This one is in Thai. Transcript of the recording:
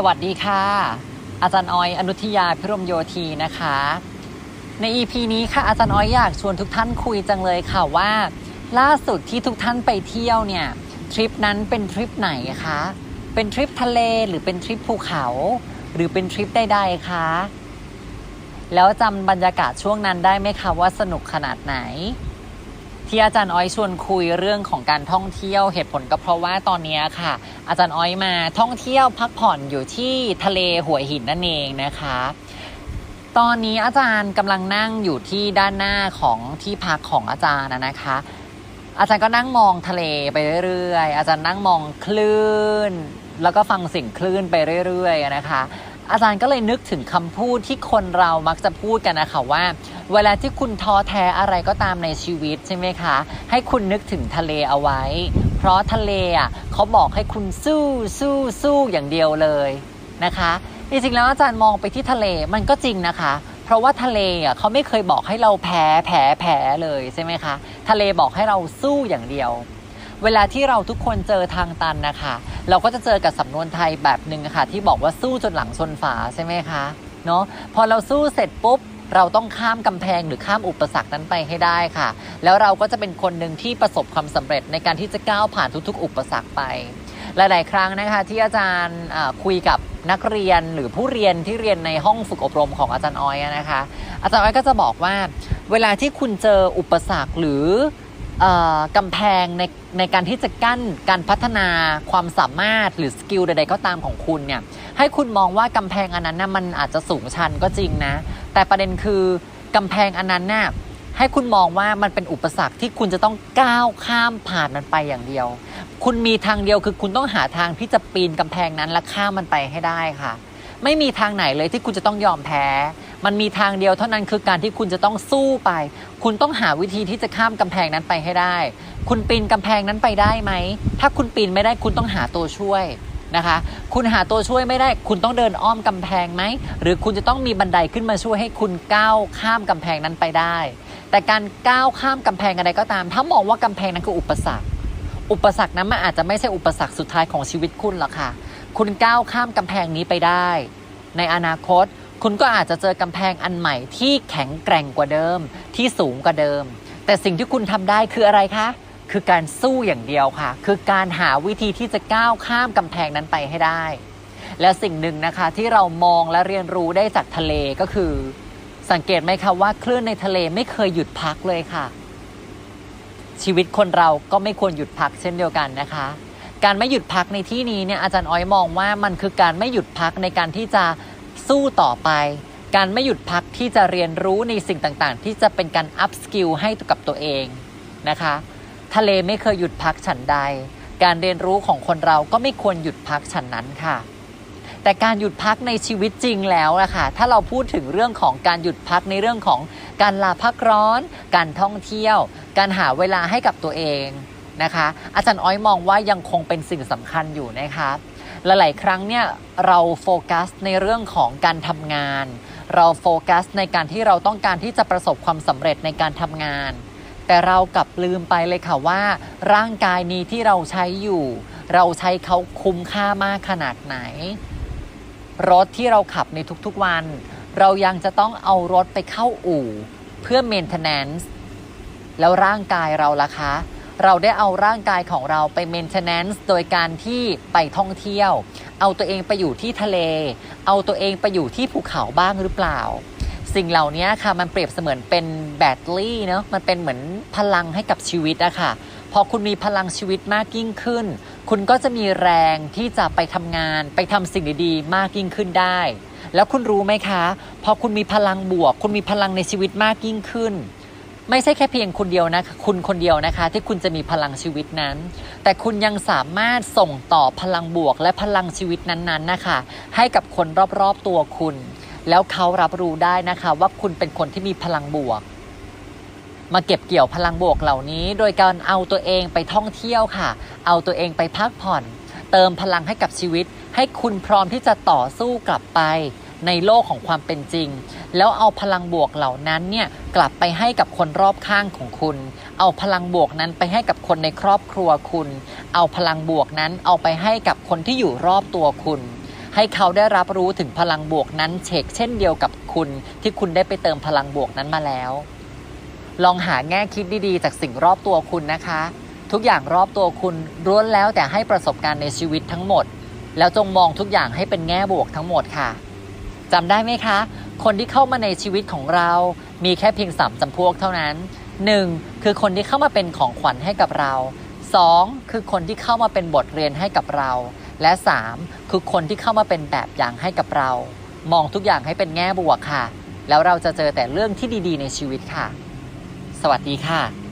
สวัสดีค่ะ อาจารย์ออยอนุทิยาพิรมโยธีนะคะ ใน EP นี้ค่ะอาจารย์ออยอยากชวนทุกท่านคุยจังเลยค่ะว่า ล่าสุดที่ทุกท่านไปเที่ยวเนี่ยทริปนั้นเป็นทริปไหนคะเป็นทริปทะเลหรือเป็นทริปภูเขา หรือเป็นทริปใดๆคะแล้วจำบรรยากาศช่วงนั้นได้ไหมคะว่าสนุกขนาดไหน ที่อาจารย์อ้อยชวนคุยเรื่องของการท่องเที่ยวเหตุผลก็เพราะว่าตอนนี้ค่ะ อาจารย์อ้อยมาท่องเที่ยวพักผ่อนอยู่ที่ทะเลหัวหินนั่นเองนะคะ ตอนนี้อาจารย์กำลังนั่งอยู่ที่ด้านหน้าของที่พักของอาจารย์นะนะคะ อาจารย์ก็นั่งมองทะเลไปเรื่อยๆ อาจารย์นั่งมองคลื่น แล้วก็ฟังเสียงคลื่นไปเรื่อยๆนะคะ อาจารย์ก็เลยนึกถึงคำพูดที่คนเรามักจะพูดกันนะคะว่า เวลาที่คุณท้อแท้อะไรก็ตามในชีวิตใช่ไหมคะ ให้คุณนึกถึงทะเลเอาไว้ เพราะทะเลอะเขาบอกให้คุณสู้สู้สู้อย่างเดียวเลยนะคะจริงๆแล้วอาจารย์มองไปที่ทะเลมันก็จริงนะคะ เพราะว่าทะเลอะเขาไม่เคยบอกให้เราแพ้แพ้แพ้เลยใช่ไหมคะ ทะเลบอกให้เราสู้อย่างเดียว เวลาที่เราทุกคนเจอทางตันนะคะ เราก็จะเจอกับสำนวนไทยแบบหนึ่งะค่ะ ที่บอกว่าสู้จนหลังชนฝาใช่ไหมคะเนาะพอเราสู้เสร็จปุ๊บเราต้องข้ามกำแพงหรือข้ามอุปสรรคนั้นไปให้ได้ค่ะ แล้วเราก็จะเป็นคนหนึ่งที่ประสบความสำเร็จในการที่จะก้าวผ่านทุกๆ อุปสรรคไป หลาย ๆ ครั้งนะคะ ที่อาจารย์คุยกับนักเรียนหรือผู้เรียนที่เรียนในห้องฝึกอบรมของอาจารย์ออยนะคะ อาจารย์ออยก็จะบอกว่า เวลาที่คุณเจออุปสรรคหรือ กำแพงในในการที่จะกั้นการพัฒนาความสามารถหรือสกิลใด ๆ ก็ตามของคุณเนี่ยให้คุณมองว่ากำแพงอันนั้นนะมันอาจจะสูงชันก็จริงนะ แต่ประเด็นคือกำแพงอันนั้นน่ะให้คุณมองว่ามันเป็นอุปสรรคที่คุณจะต้องก้าวข้ามผ่านมันไปอย่างเดียว คุณมีทางเดียวคือคุณต้องหาทางที่จะปีนกำแพงนั้นและข้ามมันไปให้ได้ค่ะ ไม่มีทางไหนเลยที่คุณจะต้องยอมแพ้ มันมีทางเดียวเท่านั้นคือการที่คุณจะต้องสู้ไป คุณต้องหาวิธีที่จะข้ามกำแพงนั้นไปให้ได้ คุณปีนกำแพงนั้นไปได้ไหม ถ้าคุณปีนไม่ได้คุณต้องหาตัวช่วยนะคะ คุณหาตัวช่วยไม่ได้ คุณต้องเดินอ้อมกำแพงไหม หรือคุณจะต้องมีบันไดขึ้นมาช่วยให้คุณก้าวข้ามกำแพงนั้นไปได้ แต่การก้าวข้ามกำแพงอะไรก็ตาม ถ้ามองว่ากำแพงนั้นคืออุปสรรค อุปสรรคนั้นมันอาจจะไม่ใช่อุปสรรคสุดท้ายของชีวิตคุณหรอกค่ะ คุณก้าวข้ามกำแพงนี้ไปได้ ในอนาคต คุณก็อาจจะเจอกำแพงอันใหม่ที่แข็งแกร่งกว่าเดิม ที่สูงกว่าเดิม แต่สิ่งที่คุณทำได้คืออะไรคะ คือการสู้อย่างเดียวค่ะ คือการหาวิธีที่จะก้าวข้ามกำแพงนั้นไปให้ได้ และสิ่งหนึ่งนะคะที่เรามองและเรียนรู้ได้จากทะเลก็คือ สังเกตไหมคะว่าคลื่นในทะเลไม่เคยหยุดพักเลยค่ะ ชีวิตคนเราก็ไม่ควรหยุดพักเช่นเดียวกันนะคะการไม่หยุดพักในที่นี้เนี่ยอาจารย์อ้อยมองว่ามันคือการไม่หยุดพักในการที่จะ สู้ต่อไป การไม่หยุดพักที่จะเรียนรู้ในสิ่งต่างๆ ที่จะเป็นการอัพสกิลให้กับตัวเองนะคะ ทะเลไม่เคยหยุดพักฉันใด การเรียนรู้ของคนเราก็ไม่ควรหยุดพักฉันนั้นค่ะ แต่การหยุดพักในชีวิตจริงแล้วอะคะถ้าเราพูดถึงเรื่องของการหยุดพักในเรื่องของการลาพักร้อน การท่องเที่ยว การหาเวลาให้กับตัวเองนะคะ อาจารย์อ้อยมองว่ายังคงเป็นสิ่งสำคัญอยู่นะคะ ละหลายครั้งเนี่ยเราโฟกัสในเรื่องของการทำงาน เราโฟกัสในการที่เราต้องการที่จะประสบความสำเร็จในการทำงาน แต่เรากลับลืมไปเลยค่ะว่า ร่างกายนี้ที่เราใช้อยู่ เราใช้เขาคุ้มค่ามากขนาดไหน รถที่เราขับในทุกๆวัน เรายังจะต้องเอารถไปเข้าอู่ เพื่อ maintenance แล้วร่างกายเราล่ะคะ เราได้เอาร่างกายของเราไป maintenance โดยการที่ไปท่องเที่ยว เอาตัวเองไปอยู่ที่ทะเล เอาตัวเองไปอยู่ที่ภูเขาบ้างหรือเปล่า สิ่งเหล่านี้ค่ะมันเปรียบเสมือนเป็นแบตเตอรี่เนาะมันเป็นเหมือนพลังให้กับชีวิตอะค่ะพอคุณมีพลังชีวิตมากยิ่งขึ้น คุณก็จะมีแรงที่จะไปทำงานไปทำสิ่งดีๆ มากยิ่งขึ้นได้ แล้วคุณรู้ไหมคะ พอคุณมีพลังบวก คุณมีพลังในชีวิตมากยิ่งขึ้น ไม่ใช่แค่เพียงคนเดียวนะคะคุณคนเดียวนะคะ ที่คุณจะมีพลังชีวิตนั้น แต่คุณยังสามารถส่งต่อพลังบวกและพลังชีวิตนั้นๆนะคะ ให้กับคนรอบๆตัวคุณ แล้วเขารับรู้ได้นะคะว่าคุณเป็นคนที่มีพลังบวก มาเก็บเกี่ยวพลังบวกเหล่านี้ โดยการเอาตัวเองไปท่องเที่ยวค่ะ เอาตัวเองไปพักผ่อน เติมพลังให้กับชีวิต ให้คุณพร้อมที่จะต่อสู้กลับไป ในโลกของความเป็นจริง แล้วเอาพลังบวกเหล่านั้นเนี่ยกลับไปให้กับคนรอบข้างของคุณ เอาพลังบวกนั้นไปให้กับคนในครอบครัวคุณ เอาพลังบวกนั้นเอาไปให้กับคนที่อยู่รอบตัวคุณให้เขาได้รับรู้ถึงพลังบวกนั้นเชกเช่นเดียวกับคุณที่คุณได้ไปเติมพลังบวกนั้นมาแล้ว ลองหาแง่คิดดีๆ จากสิ่งรอบตัวคุณนะคะ ทุกอย่างรอบตัวคุณล้วนแล้วแต่ให้ประสบการณ์ในชีวิตทั้งหมด แล้วจงมองทุกอย่างให้เป็นแง่บวกทั้งหมดค่ะ จำได้ไหมคะ คนที่เข้ามาในชีวิตของเรา มีแค่เพียงสามจำพวกเท่านั้น 1. คือคนที่เข้ามาเป็นของขวัญให้กับเรา 2. คือคนที่เข้ามาเป็นบทเรียนให้กับเรา และ 3. คือคนที่เข้ามาเป็นแบบอย่างให้กับเรา มองทุกอย่างให้เป็นแง่บวกค่ะ แล้วเราจะเจอแต่เรื่องที่ดีๆ ในชีวิตค่ะ สวัสดีค่ะ